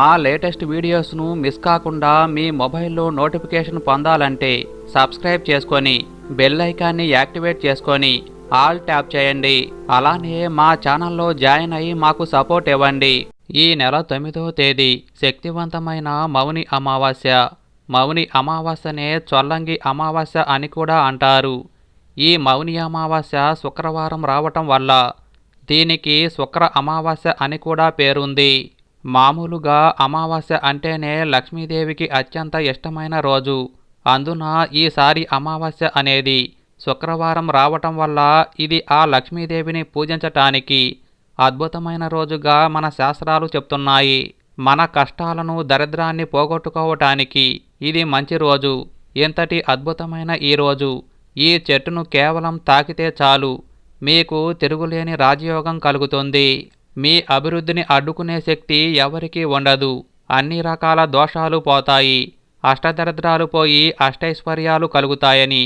మా latest వీడియోస్ను miss కాకుండా మీ మొబైల్లో నోటిఫికేషన్ పొందాలంటే సబ్స్క్రైబ్ చేసుకొని బెల్ ఐకాన్ని యాక్టివేట్ చేసుకొని ఆల్ ట్యాప్ చేయండి. అలానే మా ఛానల్లో జాయిన్ అయ్యి మాకు సపోర్ట్ ఇవ్వండి. ఈ నెల తొమ్మిదవ తేదీ శక్తివంతమైన మౌని అమావాస్య. మౌని అమావాస్యనే చొల్లంగి అమావాస్య అని కూడా అంటారు. ఈ మౌని అమావాస్య శుక్రవారం రావటం వల్ల దీనికి శుక్ర అమావాస్య అని కూడా పేరుంది. మామూలుగా అమావాస్య అంటేనే లక్ష్మీదేవికి అత్యంత ఇష్టమైన రోజు. అందున ఈసారి అమావాస్య అనేది శుక్రవారం రావటం వల్ల ఇది ఆ లక్ష్మీదేవిని పూజించటానికి అద్భుతమైన రోజుగా మన శాస్త్రాలు చెప్తున్నాయి. మన కష్టాలను దరిద్రాన్ని పోగొట్టుకోవటానికి ఇది మంచి రోజు. ఇంతటి అద్భుతమైన ఈ రోజు. ఈ చెట్టును కేవలం తాకితే చాలు. మీకు తిరుగులేని రాజయోగం కలుగుతుంది. మీ అభివృద్ధిని అడ్డుకునే శక్తి ఎవరికీ ఉండదు. అన్ని రకాల దోషాలు పోతాయి. అష్టదరిద్రాలు పోయి అష్టైశ్వర్యాలు కలుగుతాయని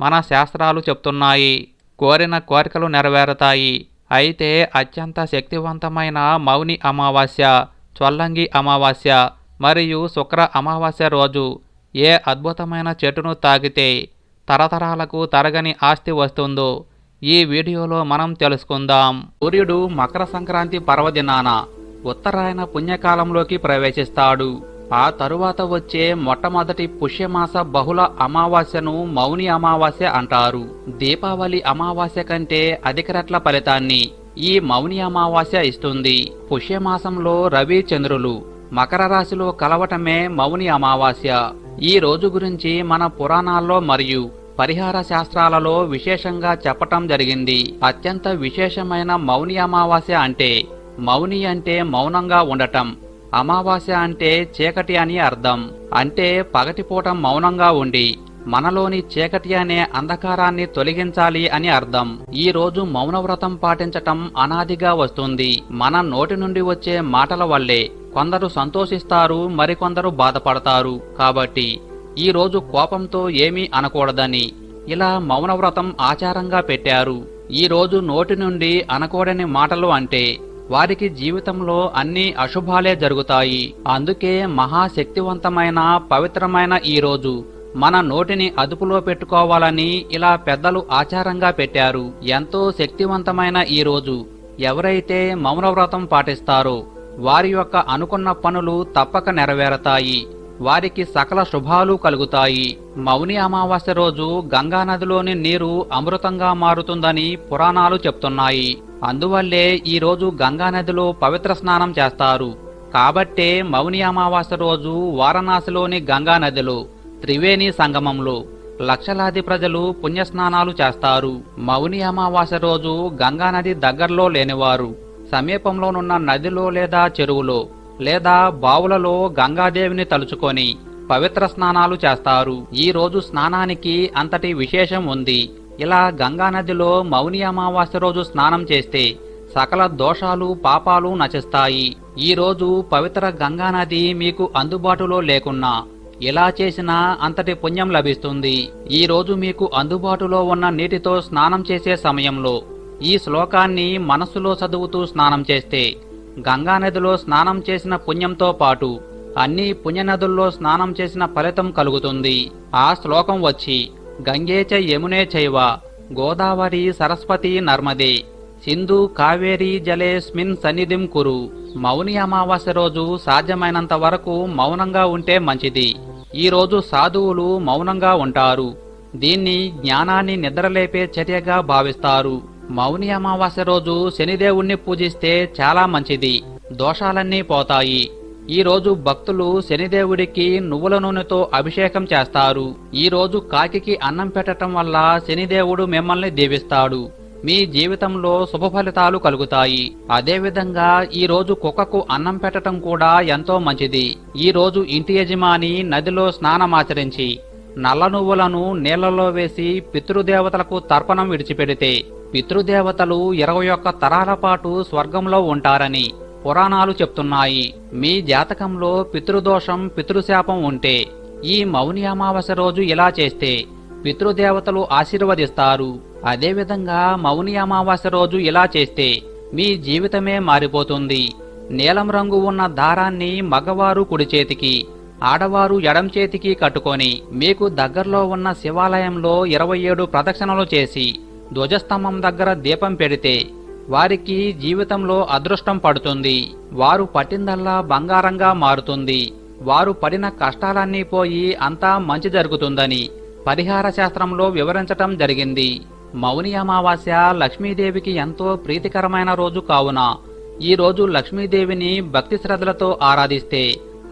మన శాస్త్రాలు చెప్తున్నాయి. కోరిన కోరికలు నెరవేరుతాయి. అయితే అత్యంత శక్తివంతమైన మౌని అమావాస్య చొల్లంగి అమావాస్య మరియు శుక్ర అమావాస్య రోజు ఏ అద్భుతమైన చెట్టును తాగితే తరతరాలకు తరగని ఆస్తి వస్తుందో ఈ వీడియోలో మనం తెలుసుకుందాం. సూర్యుడు మకర సంక్రాంతి పర్వదినాన ఉత్తరాయణ పుణ్యకాలంలోకి ప్రవేశిస్తాడు. ఆ తరువాత వచ్చే మొట్టమొదటి పుష్యమాస బహుళ అమావాస్యను మౌని అమావాస్య అంటారు. దీపావళి అమావాస్య కంటే అధిక రెట్ల ఫలితాన్ని ఈ మౌని అమావాస్య ఇస్తుంది. పుష్యమాసంలో రవి చంద్రులు మకర రాశిలో కలవటమే మౌని అమావాస్య. ఈ రోజు గురించి మన పురాణాల్లో మరియు పరిహార శాస్త్రాలలో విశేషంగా చెప్పటం జరిగింది. అత్యంత విశేషమైన మౌని అమావాస్య అంటే మౌని అంటే మౌనంగా ఉండటం. అమావాస్య అంటే చీకటి అని అర్థం. అంటే పగటిపూట మౌనంగా ఉండి మనలోని చీకటి అనే అంధకారాన్ని తొలగించాలి అని అర్థం. ఈ రోజు మౌనవ్రతం పాటించటం అనాదిగా వస్తుంది. మన నోటి నుండి వచ్చే మాటల వల్లే కొందరు సంతోషిస్తారు మరికొందరు బాధపడతారు. కాబట్టి ఈ రోజు కోపంతో ఏమీ అనకూడదని ఇలా మౌనవ్రతం ఆచారంగా పెట్టారు. ఈ రోజు నోటి నుండి అనకూడని మాటలు అంటే వారికి జీవితంలో అన్ని అశుభాలే జరుగుతాయి. అందుకే మహాశక్తివంతమైన పవిత్రమైన ఈ రోజు మన నోటిని అదుపులో పెట్టుకోవాలని ఇలా పెద్దలు ఆచారంగా పెట్టారు. ఎంతో శక్తివంతమైన ఈ రోజు ఎవరైతే మౌనవ్రతం పాటిస్తారో వారి యొక్క అనుకున్న పనులు తప్పక నెరవేరతాయి. వారికి సకల శుభాలు కలుగుతాయి. మౌని అమావాస్య రోజు గంగానదిలోని నీరు అమృతంగా మారుతుందని పురాణాలు చెప్తున్నాయి. అందువల్లే ఈ రోజు గంగానదిలో పవిత్ర స్నానం చేస్తారు. కాబట్టే మౌని అమావాస్య రోజు వారణాసిలోని గంగానదిలో త్రివేణి సంగమంలో లక్షలాది ప్రజలు పుణ్యస్నానాలు చేస్తారు. మౌని అమావాస్య రోజు గంగానది దగ్గరలో లేనివారు సమీపంలోనున్న నదిలో లేదా చెరువులో లేదా బావులలో గంగాదేవిని తలుచుకొని పవిత్ర స్నానాలు చేస్తారు. ఈ రోజు స్నానానికి అంతటి విశేషం ఉంది. ఇలా గంగానదిలో మౌని అమావాస్య రోజు స్నానం చేస్తే సకల దోషాలు పాపాలు నశిస్తాయి. ఈరోజు పవిత్ర గంగానది మీకు అందుబాటులో లేకున్నా ఇలా చేసినా అంతటి పుణ్యం లభిస్తుంది. ఈ రోజు మీకు అందుబాటులో ఉన్న నీటితో స్నానం చేసే సమయంలో ఈ శ్లోకాన్ని మనస్సులో చదువుతూ స్నానం చేస్తే గంగానదిలో స్నానం చేసిన పుణ్యంతో పాటు అన్ని పుణ్యనదుల్లో స్నానం చేసిన ఫలితం కలుగుతుంది. ఆ శ్లోకం వచ్చి గంగేచ యమునే చైవ గోదావరి సరస్వతి నర్మదే సింధు కావేరీ జలేస్మిన్ సన్నిధిం కురు మౌని అమావాస్య రోజు సాధ్యమైనంత వరకు మౌనంగా ఉంటే మంచిది. ఈ రోజు సాధువులు మౌనంగా ఉంటారు. దీన్ని జ్ఞానాన్ని నిద్రలేపే చర్యగా భావిస్తారు. మౌని అమావాస్య రోజు శనిదేవుణ్ణి పూజిస్తే చాలా మంచిది. దోషాలన్నీ పోతాయి. ఈ రోజు భక్తులు శనిదేవుడికి నువ్వుల నూనెతో అభిషేకం చేస్తారు. ఈ రోజు కాకికి అన్నం పెట్టడం వల్ల శనిదేవుడు మిమ్మల్ని దీవిస్తాడు. మీ జీవితంలో శుభ ఫలితాలు కలుగుతాయి. అదేవిధంగా ఈ రోజు కుక్కకు అన్నం పెట్టడం కూడా ఎంతో మంచిది. ఈ రోజు ఇంటి యజమాని నదిలో స్నానమాచరించి నల్ల నువ్వులను నీళ్ళలో వేసి పితృదేవతలకు తర్పణం విడిచిపెడితే పితృదేవతలు ఇరవై ఒక్క తరాల పాటు స్వర్గంలో ఉంటారని పురాణాలు చెప్తున్నాయి. మీ జాతకంలో పితృదోషం పితృశాపం ఉంటే ఈ మౌని అమావాస్య రోజు ఇలా చేస్తే పితృదేవతలు ఆశీర్వదిస్తారు. అదేవిధంగా మౌని అమావాస్య రోజు ఇలా చేస్తే మీ జీవితమే మారిపోతుంది. నీలం రంగు ఉన్న దారాన్ని మగవారు కుడి చేతికి ఆడవారు ఎడం చేతికి కట్టుకొని మీకు దగ్గరలో ఉన్న శివాలయంలో ఇరవై ఏడు ప్రదక్షిణలు చేసి ధ్వజస్తంభం దగ్గర దీపం పెడితే వారికి జీవితంలో అదృష్టం పడుతుంది. వారు పట్టిందల్లా బంగారంగా మారుతుంది. వారు పడిన కష్టాలన్నీ పోయి అంతా మంచి జరుగుతుందని పరిహార శాస్త్రంలో వివరించటం జరిగింది. మౌని అమావాస్య లక్ష్మీదేవికి ఎంతో ప్రీతికరమైన రోజు కావున ఈ రోజు లక్ష్మీదేవిని భక్తి శ్రద్ధలతో ఆరాధిస్తే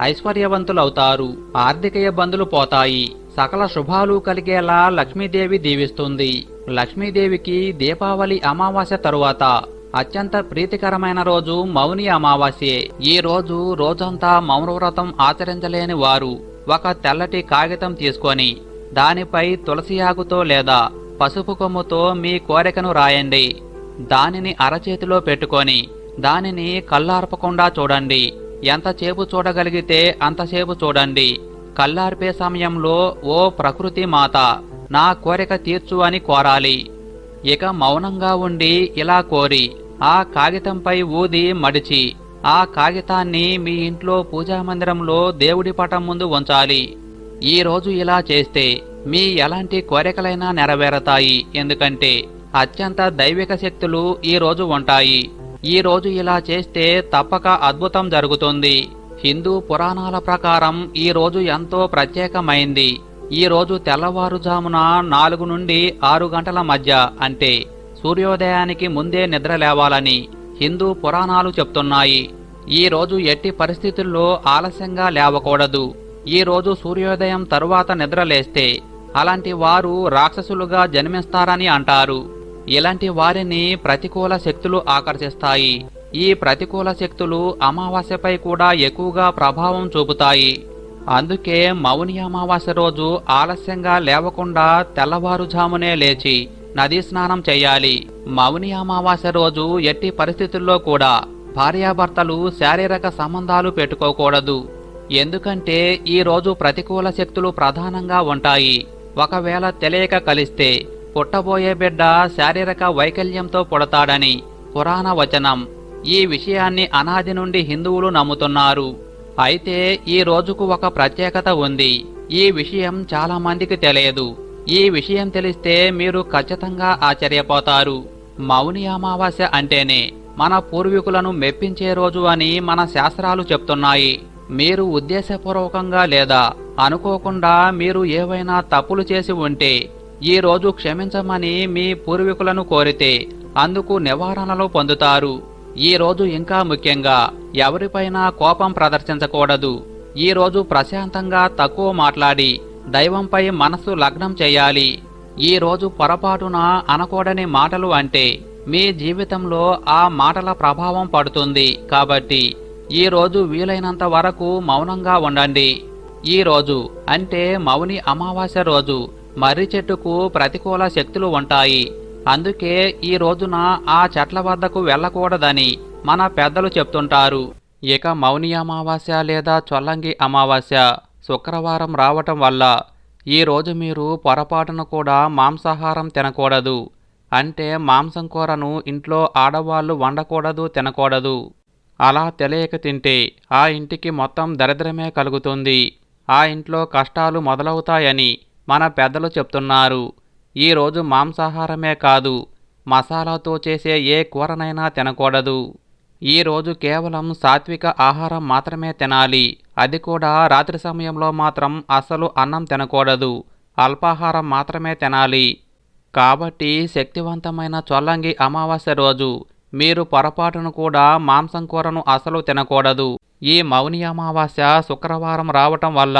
ఐశ్వర్యవంతులవుతారు. ఆర్థిక ఇబ్బందులు పోతాయి. సకల శుభాలు కలిగేలా లక్ష్మీదేవి దీవిస్తుంది. లక్ష్మీదేవికి దీపావళి అమావాస్య తరువాత అత్యంత ప్రీతికరమైన రోజు మౌని అమావాస్యే. ఈ రోజు రోజంతా మౌనవ్రతం ఆచరించలేని వారు ఒక తెల్లటి కాగితం తీసుకొని దానిపై తులసి ఆకుతో లేదా పసుపు కొమ్ముతో మీ కోరికను రాయండి. దానిని అరచేతిలో పెట్టుకొని దానిని కళ్ళార్పకుండా చూడండి. ఎంతసేపు చూడగలిగితే అంతసేపు చూడండి. కళ్ళార్పే సమయంలో ఓ ప్రకృతి మాత నా కోరిక తీర్చు అని కోరాలి. ఇక మౌనంగా ఉండి ఇలా కోరి ఆ కాగితంపై ఊది మడిచి ఆ కాగితాన్ని మీ ఇంట్లో పూజా మందిరంలో దేవుడి పటం ముందు ఉంచాలి. ఈ రోజు ఇలా చేస్తే మీ ఎలాంటి కోరికలైనా నెరవేరతాయి. ఎందుకంటే అత్యంత దైవిక శక్తులు ఈ రోజు ఉంటాయి. ఈ రోజు ఇలా చేస్తే తప్పక అద్భుతం జరుగుతుంది. హిందూ పురాణాల ప్రకారం ఈ రోజు ఎంతో ప్రత్యేకమైంది. ఈ రోజు తెల్లవారుజామున నాలుగు నుండి ఆరు గంటల మధ్య అంటే సూర్యోదయానికి ముందే నిద్ర లేవాలని హిందూ పురాణాలు చెప్తున్నాయి. ఈ రోజు ఎట్టి పరిస్థితుల్లో ఆలస్యంగా లేవకూడదు. ఈ రోజు సూర్యోదయం తరువాత నిద్రలేస్తే అలాంటి వారు రాక్షసులుగా జన్మిస్తారని అంటారు. ఇలాంటి వారిని ప్రతికూల శక్తులు ఆకర్షిస్తాయి. ఈ ప్రతికూల శక్తులు అమావాస్యపై కూడా ఎక్కువగా ప్రభావం చూపుతాయి. అందుకే మౌని అమావాస్య రోజు ఆలస్యంగా లేవకుండా తెల్లవారుజామునే లేచి నదీ స్నానం చేయాలి. మౌని అమావాస్య రోజు ఎట్టి పరిస్థితుల్లో కూడా భార్యాభర్తలు శారీరక సంబంధాలు పెట్టుకోకూడదు. ఎందుకంటే ఈ రోజు ప్రతికూల శక్తులు ప్రధానంగా ఉంటాయి. ఒకవేళ తెలియక కలిస్తే పుట్టబోయే బిడ్డ శారీరక వైకల్యంతో పుడతాడని పురాణ వచనం. ఈ విషయాన్ని అనాది నుండి హిందువులు నమ్ముతున్నారు. అయితే ఈ రోజుకు ఒక ప్రత్యేకత ఉంది. ఈ విషయం చాలా మందికి తెలియదు. ఈ విషయం తెలిస్తే మీరు ఖచ్చితంగా ఆశ్చర్యపోతారు. మౌని అమావాస్య అంటేనే మన పూర్వీకులను మెప్పించే రోజు అని మన శాస్త్రాలు చెప్తున్నాయి. మీరు ఉద్దేశపూర్వకంగా లేదా అనుకోకుండా మీరు ఏవైనా తప్పులు చేసి ఉంటే ఈ రోజు క్షమించమని మీ పూర్వీకులను కోరితే అందుకు నివారణలు పొందుతారు. ఈ రోజు ఇంకా ముఖ్యంగా ఎవరిపైనా కోపం ప్రదర్శించకూడదు. ఈ రోజు ప్రశాంతంగా తక్కువ మాట్లాడి దైవంపై మనసు లగ్నం చేయాలి. ఈ రోజు పొరపాటున అనకూడని మాటలు అంటే మీ జీవితంలో ఆ మాటల ప్రభావం పడుతుంది కాబట్టి ఈ రోజు వీలైనంత వరకు మౌనంగా ఉండండి. ఈ రోజు అంటే మౌని అమావాస్య రోజు మర్రి చెట్టుకు ప్రతికూల శక్తులు ఉంటాయి. అందుకే ఈ రోజున ఆ చెట్ల వద్దకు వెళ్ళకూడదని మన పెద్దలు చెప్తుంటారు. ఇక మౌని అమావాస్య లేదా చొల్లంగి అమావాస్య శుక్రవారం రావటం వల్ల ఈరోజు మీరు పొరపాటున కూడా మాంసాహారం తినకూడదు. అంటే మాంసం కూరను ఇంట్లో ఆడవాళ్ళు వండకూడదు తినకూడదు. అలా తెలియక తింటే ఆ ఇంటికి మొత్తం దరిద్రమే కలుగుతుంది. ఆ ఇంట్లో కష్టాలు మొదలవుతాయని మన పెద్దలు చెప్తున్నారు ఈ రోజు మాంసాహారమే కాదు మసాలాతో చేసే ఏ కూరనైనా తినకూడదు. ఈ రోజు కేవలం సాత్విక ఆహారం మాత్రమే తినాలి అది కూడా రాత్రి సమయంలో మాత్రం అసలు అన్నం తినకూడదు అల్పాహారం మాత్రమే తినాలి. కాబట్టి శక్తివంతమైన చొల్లంగి అమావాస్య రోజు మీరు పొరపాటును కూడా మాంసం కూరను అసలు తినకూడదు. ఈ మౌని అమావాస్య శుక్రవారం రావటం వల్ల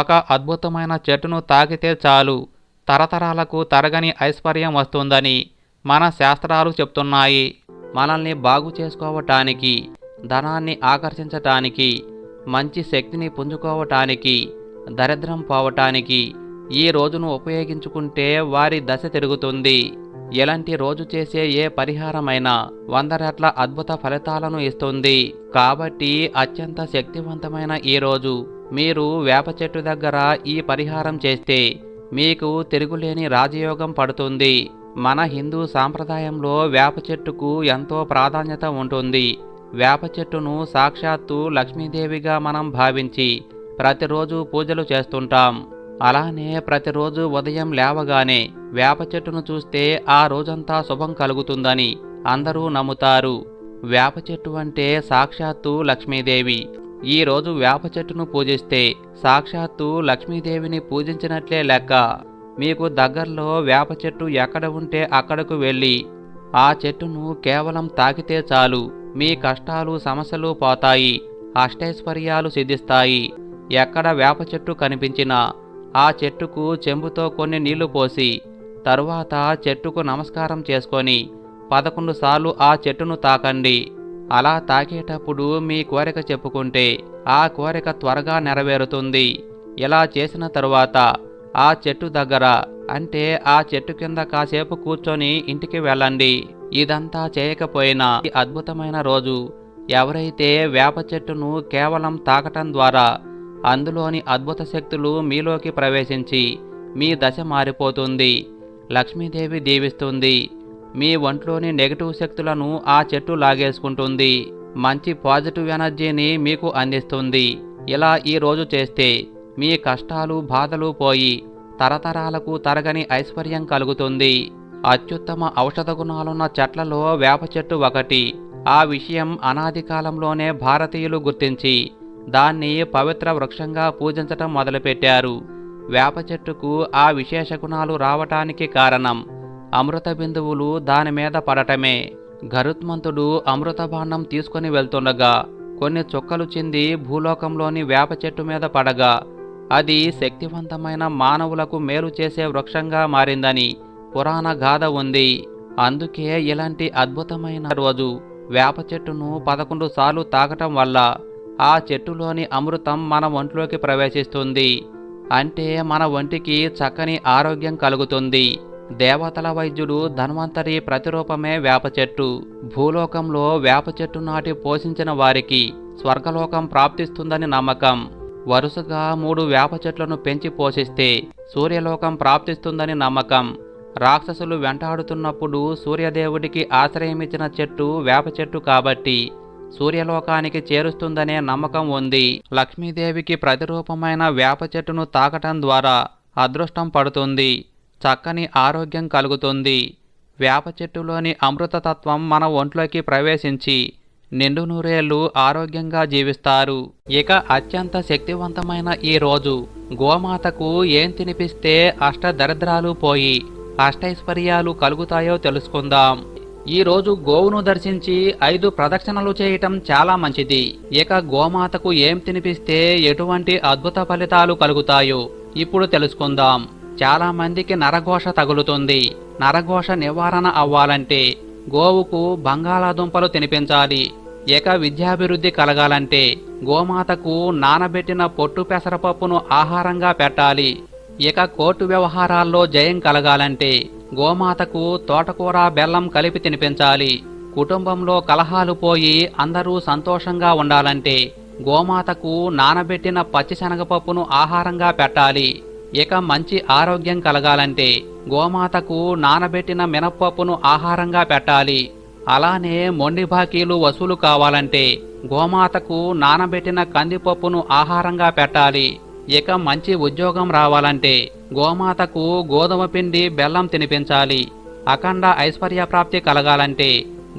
ఒక అద్భుతమైన చెట్టును తాకితే చాలు. తరతరాలకు తరగని ఐశ్వర్యం వస్తుందని మన శాస్త్రాలు చెప్తున్నాయి. మనల్ని బాగు చేసుకోవటానికి ధనాన్ని ఆకర్షించటానికి మంచి శక్తిని పుంజుకోవటానికి దరిద్రం పోవటానికి ఈ రోజును ఉపయోగించుకుంటే వారి దశ తిరుగుతుంది. ఎలాంటి రోజు చేసే ఏ పరిహారమైనా వంద రెట్ల అద్భుత ఫలితాలను ఇస్తుంది. కాబట్టి అత్యంత శక్తివంతమైన ఈ రోజు మీరు వేప చెట్టు దగ్గర ఈ పరిహారం చేస్తే మీకు తిరుగులేని రాజయోగం పడుతుంది. మన హిందూ సాంప్రదాయంలో వేప చెట్టుకు ఎంతో ప్రాధాన్యత ఉంటుంది. వేప చెట్టును సాక్షాత్తు లక్ష్మీదేవిగా మనం భావించి ప్రతిరోజు పూజలు చేస్తుంటాం. అలానే ప్రతిరోజు ఉదయం లేవగానే వేప చెట్టును చూస్తే ఆ రోజంతా శుభం కలుగుతుందని అందరూ నమ్ముతారు. వేప చెట్టు అంటే సాక్షాత్తు లక్ష్మీదేవి. ఈరోజు వేప చెట్టును పూజిస్తే సాక్షాత్తు లక్ష్మీదేవిని పూజించినట్లే లెక్క. మీకు దగ్గరలో వేప చెట్టు ఎక్కడ ఉంటే అక్కడకు వెళ్ళి ఆ చెట్టును కేవలం తాకితే చాలు. మీ కష్టాలు సమస్యలు పోతాయి. అష్టైశ్వర్యాలు సిద్ధిస్తాయి. ఎక్కడ వేప చెట్టు కనిపించినా ఆ చెట్టుకు చెంబుతో కొన్ని నీళ్ళు పోసి తరువాత చెట్టుకు నమస్కారం చేసుకొని పదకొండు సార్లు ఆ చెట్టును తాకండి. అలా తాకేటప్పుడు మీ కోరిక చెప్పుకుంటే ఆ కోరిక త్వరగా నెరవేరుతుంది. ఇలా చేసిన తరువాత ఆ చెట్టు దగ్గర అంటే ఆ చెట్టు కింద కాసేపు కూర్చొని ఇంటికి వెళ్ళండి. ఇదంతా చేయకపోయినా ఈ అద్భుతమైన రోజు. ఎవరైతే వేప చెట్టును కేవలం తాకటం ద్వారా అందులోని అద్భుత శక్తులు మీలోకి ప్రవేశించి మీ దశ మారిపోతుంది. లక్ష్మీదేవి దీవిస్తుంది. మీ ఒంట్లోని నెగటివ్ శక్తులను ఆ చెట్టు లాగేసుకుంటుంది. మంచి పాజిటివ్ ఎనర్జీని మీకు అందిస్తుంది. ఇలా ఈ రోజు చేస్తే మీ కష్టాలు బాధలు పోయి తరతరాలకు తరగని ఐశ్వర్యం కలుగుతుంది. అత్యుత్తమ ఔషధ గుణాలున్న చెట్లలో వేప చెట్టు ఒకటి. ఆ విషయం అనాది కాలంలోనే భారతీయులు గుర్తించి దాన్ని పవిత్ర వృక్షంగా పూజించటం మొదలుపెట్టారు. వేప చెట్టుకు ఆ విశేష గుణాలు రావటానికి కారణం అమృత బిందువులు దాని మీద పడటమే. గరుత్మంతుడు అమృత బాణం తీసుకుని వెళ్తుండగా కొన్ని చుక్కలు చింది భూలోకంలోని వేప చెట్టు మీద పడగా అది శక్తివంతమైన మానవులకు మేలు చేసే వృక్షంగా మారిందని పురాణ గాథ ఉంది. అందుకే ఇలాంటి అద్భుతమైన రోజు వేప చెట్టును పదకొండు సార్లు తాకటం వల్ల ఆ చెట్టులోని అమృతం మన ఒంట్లోకి ప్రవేశిస్తుంది. అంటే మన ఒంటికి చక్కని ఆరోగ్యం కలుగుతుంది. దేవతల వైద్యుడు ధన్వంతరి ప్రతిరూపమే వేప చెట్టు. భూలోకంలో వేప చెట్టు నాటి పోషించిన వారికి స్వర్గలోకం ప్రాప్తిస్తుందని నమ్మకం. వరుసగా మూడు వేప చెట్లను పెంచి పోషిస్తే సూర్యలోకం ప్రాప్తిస్తుందని నమ్మకం. రాక్షసులు వెంటాడుతున్నప్పుడు సూర్యదేవుడికి ఆశ్రయమిచ్చిన చెట్టు వేప చెట్టు కాబట్టి సూర్యలోకానికి చేరుస్తుందనే నమ్మకం ఉంది. లక్ష్మీదేవికి ప్రతిరూపమైన వేప చెట్టును తాకటం ద్వారా అదృష్టం పడుతుంది. చక్కని ఆరోగ్యం కలుగుతుంది. వేప చెట్టులోని అమృతతత్వం మన ఒంట్లోకి ప్రవేశించి నిండు నూరేళ్ళు ఆరోగ్యంగా జీవిస్తారు. ఇక అత్యంత శక్తివంతమైన ఈ రోజు గోమాతకు ఏం తినిపిస్తే అష్ట దరిద్రాలు పోయి అష్టైశ్వర్యాలు కలుగుతాయో తెలుసుకుందాం. ఈ రోజు గోవును దర్శించి ఐదు ప్రదక్షిణలు చేయటం చాలా మంచిది. ఇక గోమాతకు ఏం తినిపిస్తే ఎటువంటి అద్భుత ఫలితాలు కలుగుతాయో ఇప్పుడు తెలుసుకుందాం. చాలామందికి నరఘోష తగులుతుంది. నరఘోష నివారణ అవ్వాలంటే గోవుకు బంగాళాదుంపలు తినిపించాలి. ఇక విద్యాభివృద్ధి కలగాలంటే గోమాతకు నానబెట్టిన పొట్టు పెసరపప్పును ఆహారంగా పెట్టాలి. ఇక కోర్టు వ్యవహారాల్లో జయం కలగాలంటే గోమాతకు తోటకూర బెల్లం కలిపి తినిపించాలి. కుటుంబంలో కలహాలు పోయి అందరూ సంతోషంగా ఉండాలంటే గోమాతకు నానబెట్టిన పచ్చిశనగపప్పును ఆహారంగా పెట్టాలి. ఇక మంచి ఆరోగ్యం కలగాలంటే గోమాతకు నానబెట్టిన మినప్పప్పును ఆహారంగా పెట్టాలి. అలానే మొండి బాకీలు వసూలు కావాలంటే గోమాతకు నానబెట్టిన కందిపప్పును ఆహారంగా పెట్టాలి. ఇక మంచి ఉద్యోగం రావాలంటే గోమాతకు గోధుమ పిండి బెల్లం తినిపించాలి. అఖండ ఐశ్వర్య ప్రాప్తి కలగాలంటే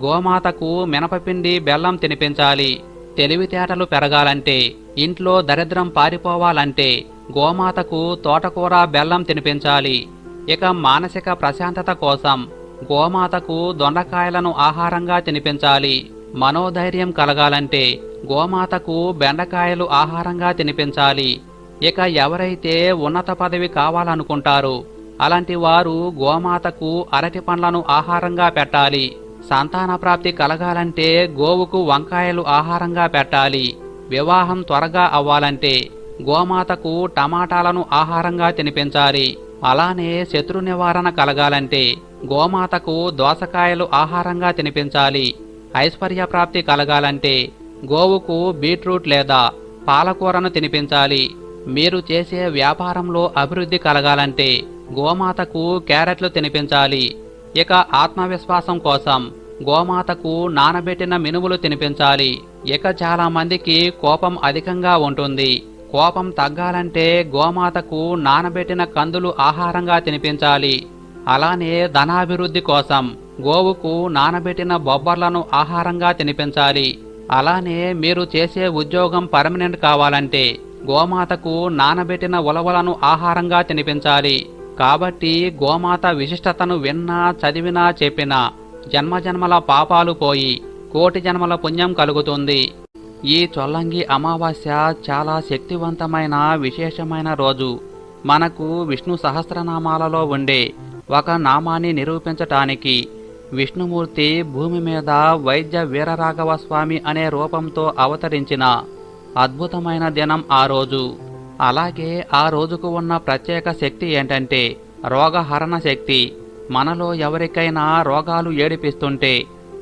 గోమాతకు మినపపిండి బెల్లం తినిపించాలి. తెలివితేటలు పెరగాలంటే ఇంట్లో దరిద్రం పారిపోవాలంటే గోమాతకు తోటకూర బెల్లం తినిపించాలి. ఇక మానసిక ప్రశాంతత కోసం గోమాతకు దొండకాయలను ఆహారంగా తినిపించాలి. మనోధైర్యం కలగాలంటే గోమాతకు బెండకాయలు ఆహారంగా తినిపించాలి. ఇక ఎవరైతే ఉన్నత పదవి కావాలనుకుంటారో అలాంటి వారు గోమాతకు అరటి పండ్లను ఆహారంగా పెట్టాలి. సంతాన ప్రాప్తి కలగాలంటే గోవుకు వంకాయలు ఆహారంగా పెట్టాలి. వివాహం త్వరగా అవ్వాలంటే గోమాతకు టమాటాలను ఆహారంగా తినిపించాలి. అలానే శత్రు నివారణ కలగాలంటే గోమాతకు దోసకాయలు ఆహారంగా తినిపించాలి. ఐశ్వర్య ప్రాప్తి కలగాలంటే గోవుకు బీట్రూట్ లేదా పాలకూరను తినిపించాలి. మీరు చేసే వ్యాపారంలో అభివృద్ధి కలగాలంటే గోమాతకు క్యారెట్లు తినిపించాలి. ఇక ఆత్మవిశ్వాసం కోసం గోమాతకు నానబెట్టిన మినుములు తినిపించాలి. ఇక చాలామందికి కోపం అధికంగా ఉంటుంది. కోపం తగ్గాలంటే గోమాతకు నానబెట్టిన కందులు ఆహారంగా తినిపించాలి. అలానే ధనాభివృద్ధి కోసం గోవుకు నానబెట్టిన బొబ్బర్లను ఆహారంగా తినిపించాలి. అలానే మీరు చేసే ఉద్యోగం పర్మనెంట్ కావాలంటే గోమాతకు నానబెట్టిన ఉలవలను ఆహారంగా తినిపించాలి. కాబట్టి గోమాత విశిష్టతను విన్నా చదివినా చెప్పినా జన్మజన్మల పాపాలు పోయి కోటి జన్మల పుణ్యం కలుగుతుంది. ఈ చొల్లంగి అమావాస్య చాలా శక్తివంతమైన విశేషమైన రోజు. మనకు విష్ణు సహస్రనామాలలో ఉండే ఒక నామాన్ని నిరూపించటానికి విష్ణుమూర్తి భూమి మీద వైద్య వీరరాఘవ స్వామి అనే రూపంతో అవతరించిన అద్భుతమైన దినం ఆ రోజు. అలాగే ఆ రోజుకు ఉన్న ప్రత్యేక శక్తి ఏంటంటే రోగహరణ శక్తి. మనలో ఎవరికైనా రోగాలు ఏడిపిస్తుంటే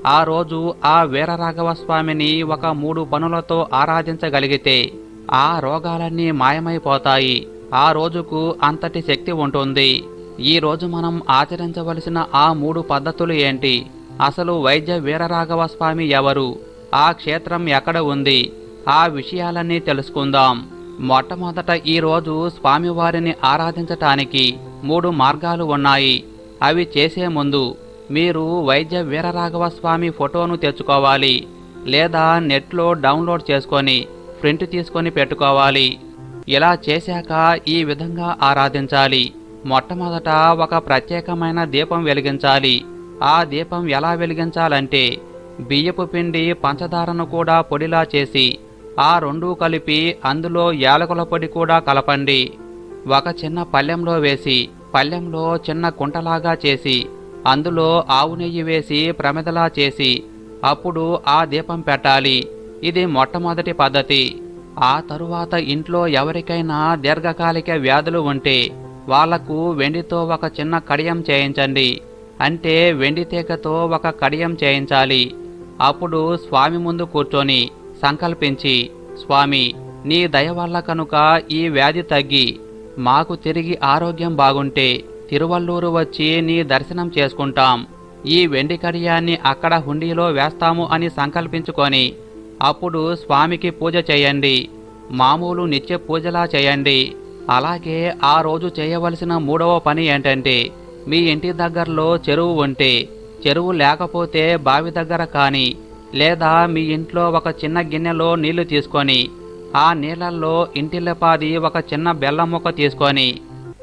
ఆ రోజు ఆ వీరరాఘవ స్వామిని ఒక మూడు పనులతో ఆరాధించగలిగితే ఆ రోగాలన్నీ మాయమైపోతాయి. ఆ రోజుకు అంతటి శక్తి ఉంటుంది. ఈ రోజు మనం ఆచరించవలసిన ఆ మూడు పద్ధతులు ఏంటి? అసలు వైద్య వీరరాఘవ స్వామి ఎవరు? ఆ క్షేత్రం ఎక్కడ ఉంది? ఆ విషయాలన్నీ తెలుసుకుందాం. మొట్టమొదట ఈ రోజు స్వామివారిని ఆరాధించటానికి మూడు మార్గాలు ఉన్నాయి. అవి చేసే ముందు మీరు వైద్య వీరరాఘవ స్వామి ఫోటోను తెచ్చుకోవాలి లేదా నెట్లో డౌన్లోడ్ చేసుకొని ప్రింట్ తీసుకొని పెట్టుకోవాలి. ఇలా చేశాక ఈ విధంగా ఆరాధించాలి. మొట్టమొదట ఒక ప్రత్యేకమైన దీపం వెలిగించాలి. ఆ దీపం ఎలా వెలిగించాలంటే బియ్యపు పిండి పంచదారను కూడా పొడిలా చేసి ఆ రెండూ కలిపి అందులో యాలకుల పొడి కూడా కలపండి. ఒక చిన్న పళ్ళెంలో వేసి పళ్ళెంలో చిన్న కుంటలాగా చేసి అందులో ఆవు నెయ్యి వేసి ప్రమిదలా చేసి అప్పుడు ఆ దీపం పెట్టాలి. ఇది మొట్టమొదటి పద్ధతి. ఆ తరువాత ఇంట్లో ఎవరికైనా దీర్ఘకాలిక వ్యాధులు ఉంటే వాళ్ళకు వెండితో ఒక చిన్న కడియం చేయించండి. అంటే వెండి తీగతో ఒక కడియం చేయించాలి. అప్పుడు స్వామి ముందు కూర్చొని సంకల్పించి స్వామి నీ దయ వల్ల కనుక ఈ వ్యాధి తగ్గి మాకు తిరిగి ఆరోగ్యం బాగుంటే తిరువల్లూరు వచ్చి నీ దర్శనం చేసుకుంటాం. ఈ వెండి కడియాన్ని అక్కడ హుండీలో వేస్తాము అని సంకల్పించుకొని అప్పుడు స్వామికి పూజ చేయండి. మామూలు నిత్య పూజలా చేయండి. అలాగే ఆ రోజు చేయవలసిన మూడవ పని ఏంటంటే మీ ఇంటి దగ్గరలో చెరువు ఉంటే చెరువు లేకపోతే బావి దగ్గర కానీ లేదా మీ ఇంట్లో ఒక చిన్న గిన్నెలో నీళ్ళు తీసుకొని ఆ నీళ్ళల్లో ఇంటిల్లపాది ఒక చిన్న బెల్లం ముక్క తీసుకొని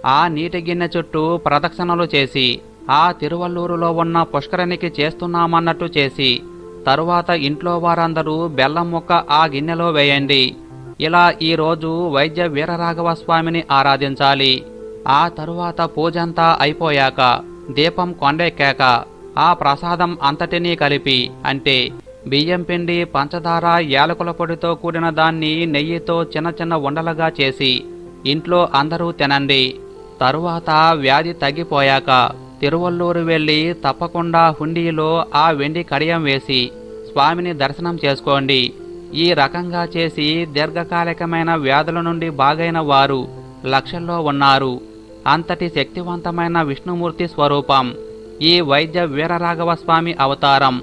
ఆ నీటి గిన్నె చుట్టూ ప్రదక్షిణలు చేసి ఆ తిరువల్లూరులో ఉన్న పుష్కరిణికి చేస్తున్నామన్నట్టు చేసి తరువాత ఇంట్లో వారందరూ బెల్లం ముక్క ఆ గిన్నెలో వేయండి. ఇలా ఈరోజు వైద్య వీరరాఘవ స్వామిని ఆరాధించాలి. ఆ తరువాత పూజంతా అయిపోయాక దీపం కొండెక్కాక ఆ ప్రసాదం అంతటినీ కలిపి అంటే బియ్యం పిండి పంచదార యాలకుల పొడితో కూడిన దాన్ని నెయ్యితో చిన్న చిన్న ఉండలుగా చేసి ఇంట్లో అందరూ తినండి. తరువాత వ్యాధి తగ్గిపోయాక తిరువల్లూరు వెళ్ళి తప్పకుండా హుండీలో ఆ వెండి కడియం వేసి స్వామిని దర్శనం చేసుకోండి. ఈ రకంగా చేసి దీర్ఘకాలికమైన వ్యాధుల నుండి బాగైన వారు లక్షల్లో ఉన్నారు. అంతటి శక్తివంతమైన విష్ణుమూర్తి స్వరూపం ఈ వైద్య వీరరాఘవ స్వామి అవతారం.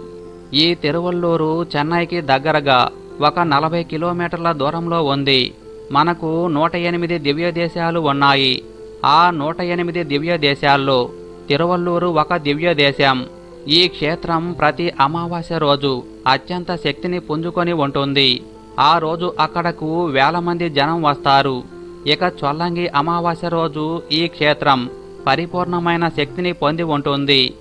ఈ తిరువల్లూరు చెన్నైకి దగ్గరగా ఒక నలభై కిలోమీటర్ల దూరంలో ఉంది. మనకు నూట ఎనిమిది దివ్య దేశాలు ఉన్నాయి. ఆ నూట ఎనిమిది దివ్య దేశాల్లో తిరువల్లూరు ఒక దివ్య దేశం. ఈ క్షేత్రం ప్రతి అమావాస్య రోజు అత్యంత శక్తిని పుంజుకొని ఉంటుంది. ఆ రోజు అక్కడకు వేల మంది జనం వస్తారు. ఇక చొల్లంగి అమావాస్య రోజు ఈ క్షేత్రం పరిపూర్ణమైన శక్తిని పొంది ఉంటుంది.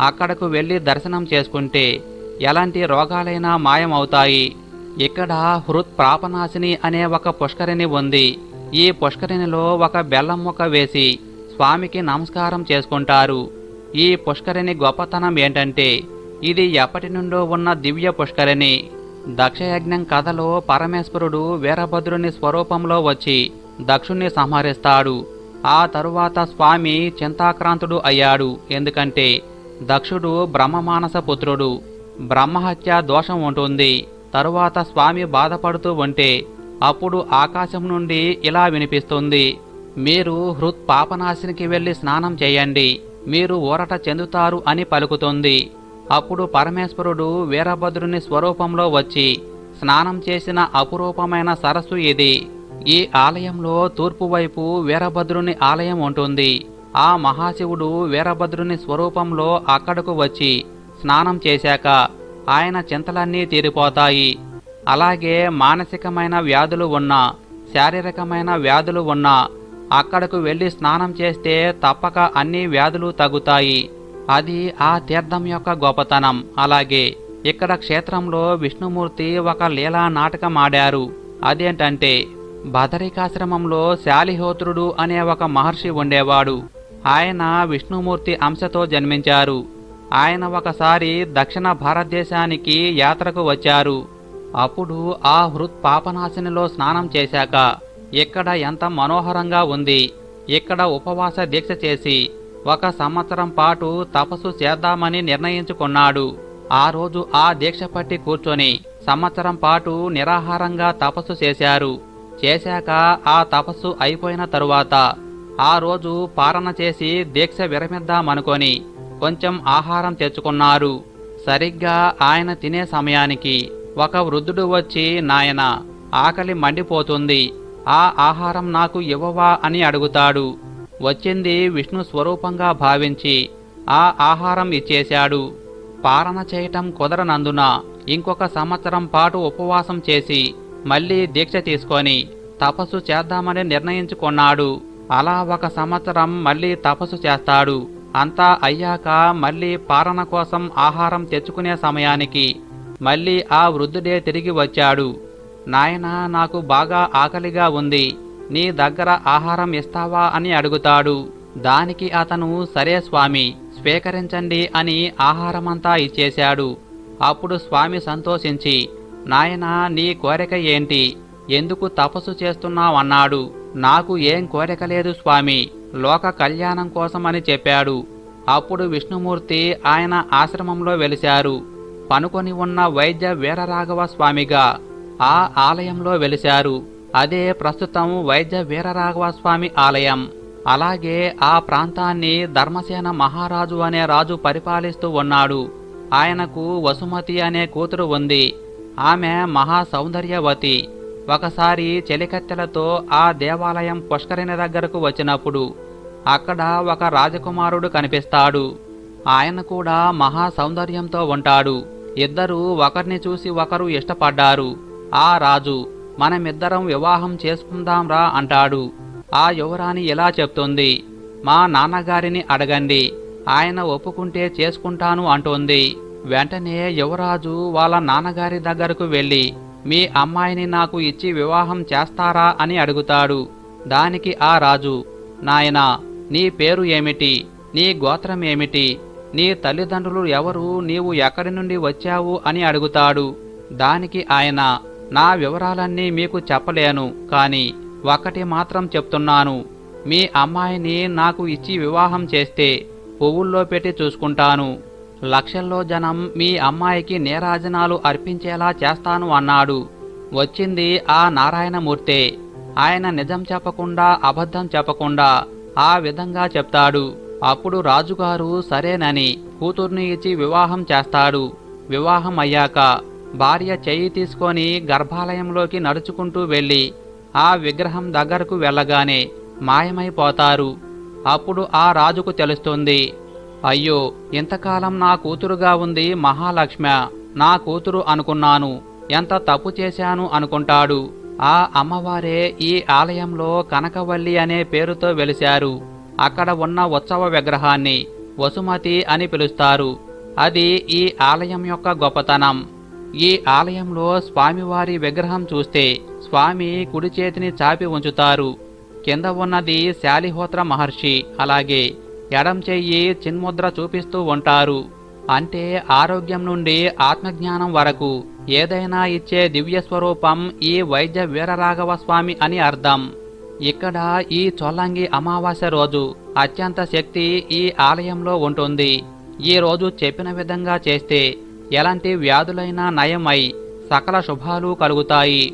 అక్కడకు వెళ్ళి దర్శనం చేసుకుంటే ఎలాంటి రోగాలైనా మాయమవుతాయి. ఇక్కడ హృత్ ప్రాపనాశిని అనే ఒక పుష్కరిణి ఉంది. ఈ పుష్కరిణిలో ఒక బెల్లం ముక్క వేసి స్వామికి నమస్కారం చేసుకుంటారు. ఈ పుష్కరిణి గొప్పతనం ఏంటంటే ఇది ఎప్పటి నుండో ఉన్న దివ్య పుష్కరిణి. దక్షయజ్ఞం కథలో పరమేశ్వరుడు వీరభద్రుని స్వరూపంలో వచ్చి దక్షుణ్ణి సంహరిస్తాడు. ఆ తరువాత స్వామి చింతాక్రాంతుడు అయ్యాడు. ఎందుకంటే దక్షుడు బ్రహ్మమానస పుత్రుడు. బ్రహ్మహత్య దోషం ఉంటుంది. తరువాత స్వామి బాధపడుతూ ఉంటే అప్పుడు ఆకాశం నుండి ఇలా వినిపిస్తుంది మీరు హృత్ పాపనాశినికి వెళ్ళి స్నానం చేయండి మీరు ఊరట చెందుతారు అని పలుకుతుంది. అప్పుడు పరమేశ్వరుడు వీరభద్రుని స్వరూపంలో వచ్చి స్నానం చేసిన అపురూపమైన సరస్సు ఇది. ఈ ఆలయంలో తూర్పు వైపు వీరభద్రుని ఆలయం ఉంటుంది. ఆ మహాశివుడు వీరభద్రుని స్వరూపంలో అక్కడకు వచ్చి స్నానం చేశాక ఆయన చింతలన్నీ తీరిపోతాయి. అలాగే మానసికమైన వ్యాధులు ఉన్నా శారీరకమైన వ్యాధులు ఉన్నా అక్కడకు వెళ్ళి స్నానం చేస్తే తప్పక అన్ని వ్యాధులు తగ్గుతాయి. అది ఆ తీర్థం యొక్క గొప్పతనం. అలాగే ఇక్కడ క్షేత్రంలో విష్ణుమూర్తి ఒక లీలా నాటకం ఆడారు అదేంటంటే బదరికాశ్రమంలో శాలిహోత్రుడు అనే ఒక మహర్షి ఉండేవాడు. ఆయన విష్ణుమూర్తి అంశతో జన్మించారు. ఆయన ఒకసారి దక్షిణ భారతదేశానికి యాత్రకు వచ్చారు. అప్పుడు ఆ హృత్ పాపనాశినిలో స్నానం చేశాక ఇక్కడ ఎంత మనోహరంగా ఉంది ఇక్కడ ఉపవాస దీక్ష చేసి ఒక సంవత్సరం పాటు తపస్సు చేద్దామని నిర్ణయించుకున్నాడు. ఆ రోజు ఆ దీక్ష పట్టి కూర్చొని సంవత్సరం పాటు నిరాహారంగా తపస్సు చేశారు. చేశాక ఆ తపస్సు అయిపోయిన తరువాత ఆ రోజు పారణ చేసి దీక్ష విరమిద్దామనుకొని కొంచెం ఆహారం తెచ్చుకున్నారు. సరిగ్గా ఆయన తినే సమయానికి ఒక వృద్ధుడు వచ్చి నాయన ఆకలి మండిపోతుంది. ఆ ఆహారం నాకు ఇవ్వవా? అని అడుగుతాడు. వచ్చింది విష్ణు స్వరూపంగా భావించి ఆ ఆహారం ఇచ్చేశాడు. పారణ చేయటం కుదరనందున ఇంకొక సంవత్సరం పాటు ఉపవాసం చేసి మళ్ళీ దీక్ష తీసుకొని తపస్సు చేద్దామని నిర్ణయించుకున్నాడు. అలా ఒక సంవత్సరం మళ్ళీ తపస్సు చేస్తాడు. అంతా అయ్యాక మళ్ళీ పారణ కోసం ఆహారం తెచ్చుకునే సమయానికి మళ్ళీ ఆ వృద్ధుడే తిరిగి వచ్చాడు. నాయనా నాకు బాగా ఆకలిగా ఉంది. నీ దగ్గర ఆహారం ఇస్తావా? అని అడుగుతాడు. దానికి అతను సరే స్వామి స్వీకరించండి అని ఆహారమంతా ఇచ్చేశాడు. అప్పుడు స్వామి సంతోషించి నాయనా నీ కోరిక ఏంటి? ఎందుకు తపస్సు చేస్తున్నావన్నాడు నాకు ఏం కోరిక లేదు స్వామి లోక కళ్యాణం కోసమని చెప్పాడు. అప్పుడు విష్ణుమూర్తి ఆయన ఆశ్రమంలో వెలిశారు. పనుకొని ఉన్న వైద్య వీరరాఘవ స్వామిగా ఆ ఆలయంలో వెలిశారు. అదే ప్రస్తుతం వైద్య వీరరాఘవ స్వామి ఆలయం. అలాగే ఆ ప్రాంతాన్ని ధర్మసేన మహారాజు అనే రాజు పరిపాలిస్తూ ఉన్నాడు. ఆయనకు వసుమతి అనే కూతురు ఉంది. ఆమె మహా సౌందర్యవతి ఒకసారి చెలికత్తెలతో ఆ దేవాలయం పుష్కరిణి దగ్గరకు వచ్చినప్పుడు అక్కడ ఒక రాజకుమారుడు కనిపిస్తాడు. ఆయన కూడా మహా సౌందర్యంతో ఉంటాడు. ఇద్దరూ ఒకరిని చూసి ఒకరు ఇష్టపడ్డారు. ఆ రాజు మనమిద్దరం వివాహం చేసుకుందాంరా అంటాడు. ఆ యువరాణి ఇలా చెప్తుంది మా నాన్నగారిని అడగండి. ఆయన ఒప్పుకుంటే చేసుకుంటాను అంటోంది. వెంటనే యువరాజు వాళ్ళ నాన్నగారి దగ్గరకు వెళ్ళి మీ అమ్మాయిని నాకు ఇచ్చి వివాహం చేస్తారా అని అడుగుతాడు. దానికి ఆ రాజు నాయనా నీ పేరు ఏమిటి? నీ గోత్రం ఏమిటి? నీ తల్లిదండ్రులు ఎవరు? నీవు ఎక్కడి నుండి వచ్చావు? అని అడుగుతాడు. దానికి ఆయన నా వివరాలన్నీ మీకు చెప్పలేను కాని ఒకటి మాత్రం చెప్తున్నాను. మీ అమ్మాయిని నాకు ఇచ్చి వివాహం చేస్తే పువ్వుల్లో పెట్టి చూసుకుంటాను. లక్షల్లో జనం మీ అమ్మాయికి నేరాజనాలు అర్పించేలా చేస్తాను అన్నాడు. వచ్చింది ఆ నారాయణమూర్తే. ఆయన నిజం చెప్పకుండా అబద్ధం చెప్పకుండా ఆ విధంగా చెప్తాడు. అప్పుడు రాజుగారు సరేనని కూతుర్ని ఇచ్చి వివాహం చేస్తాడు. వివాహం అయ్యాక భార్య చెయ్యి తీసుకొని గర్భాలయంలోకి నడుచుకుంటూ వెళ్ళి ఆ విగ్రహం దగ్గరకు వెళ్ళగానే మాయమైపోతారు. అప్పుడు ఆ రాజుకు తెలుస్తుంది అయ్యో ఇంతకాలం నా కూతురుగా ఉంది మహాలక్ష్మ. నా కూతురు అనుకున్నాను. ఎంత తప్పు చేశాను అనుకుంటాడు. ఆ అమ్మవారే ఈ ఆలయంలో కనకవల్లి అనే పేరుతో వెలిశారు. అక్కడ ఉన్న ఉత్సవ విగ్రహాన్ని వసుమతి అని పిలుస్తారు. అది ఈ ఆలయం యొక్క గొప్పతనం. ఈ ఆలయంలో స్వామివారి విగ్రహం చూస్తే స్వామి కుడి చేతిని చాపి ఉంచుతారు. కింద ఉన్నది శాలిహోత్ర మహర్షి అలాగే ఎడం చెయ్యి చిన్ముద్ర చూపిస్తూ ఉంటారు. అంటే ఆరోగ్యం నుండి ఆత్మజ్ఞానం వరకు ఏదైనా ఇచ్చే దివ్య స్వరూపం ఈ వైద్య వీరరాఘవ స్వామి అని అర్థం. ఇక్కడ ఈ చొల్లంగి అమావాస్య రోజు అత్యంత శక్తి ఈ ఆలయంలో ఉంటుంది. ఈ రోజు చెప్పిన విధంగా చేస్తే ఎలాంటి వ్యాధులైనా నయమై సకల శుభాలు కలుగుతాయి.